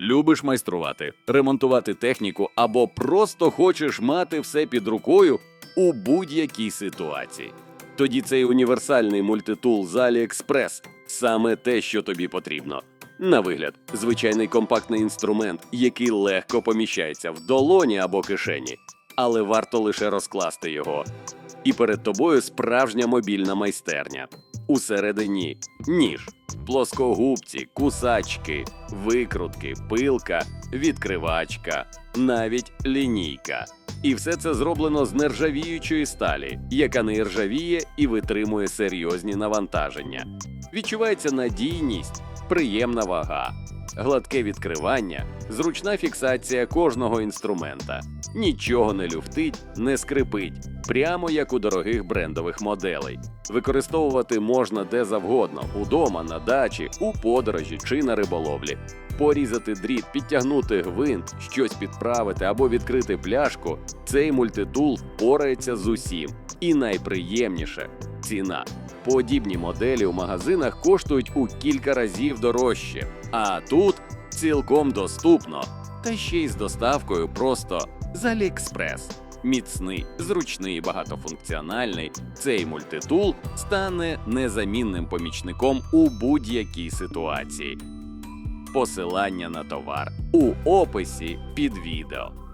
Любиш майструвати, ремонтувати техніку або просто хочеш мати все під рукою у будь-якій ситуації. Тоді цей універсальний мультитул з AliExpress саме те, що тобі потрібно. На вигляд, звичайний компактний інструмент, який легко поміщається в долоні або кишені, але варто лише розкласти його. І перед тобою справжня мобільна майстерня. Усередині ніж, плоскогубці, кусачки, викрутки, пилка, відкривачка, навіть лінійка. І все це зроблено з нержавіючої сталі, яка не іржавіє і витримує серйозні навантаження. Відчувається надійність, приємна вага, гладке відкривання, зручна фіксація кожного інструмента. Нічого не люфтить, не скрипить, прямо як у дорогих брендових моделей. Використовувати можна де завгодно удома, на дачі, у подорожі чи на риболовлі. Порізати дріт, підтягнути гвинт, щось підправити або відкрити пляшку. Цей мультитул впорається з усім. І найприємніше ціна. Подібні моделі у магазинах коштують у кілька разів дорожче, а тут цілком доступно, та ще й з доставкою просто з AliExpress. Міцний, зручний і багатофункціональний, цей мультитул стане незамінним помічником у будь-якій ситуації. Посилання на товар у описі під відео.